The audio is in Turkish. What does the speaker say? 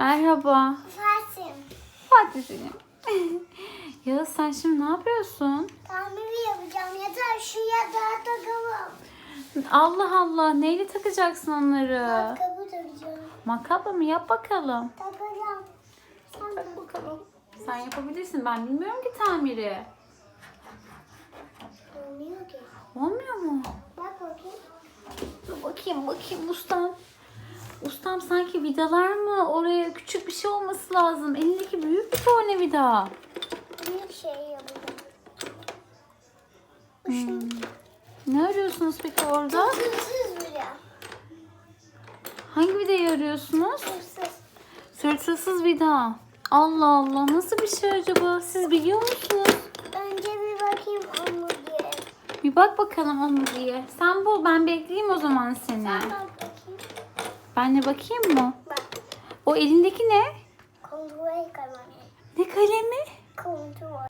Merhaba. Fatih. Fatih'im. ya sen şimdi ne yapıyorsun? Tamiri yapacağım. Yeter şu yatağa takalım. Allah Allah neyle takacaksın onları? Kapı takacağım. Makapla mı? Yap bakalım. Takacağım. Sen Tak bakalım. Sen yapabilirsin. Ben bilmiyorum ki tamiri. Olmuyor ki. Olmuyor mu? Bak bakayım. Dur bakayım bakayım ustam. Ustam sanki vidalar mı? Oraya küçük bir şey olması lazım. Elindeki büyük bir tornavida. Büyük şey yapacağım. Hmm. Ne arıyorsunuz peki orada? Hırsız bile. Hangi vidayı arıyorsunuz? Hırsız. Sırtılsız vida. Allah Allah nasıl bir şey acaba? Siz biliyor musunuz? Önce bir bakayım onu diye. Bir bak bakalım onu diye. Sen bul ben bekleyeyim o zaman seni. Bak bakayım. Ben de bakayım mı? Bak. O elindeki ne? Kontrol kalemi. Ne kalemi? Kontrol.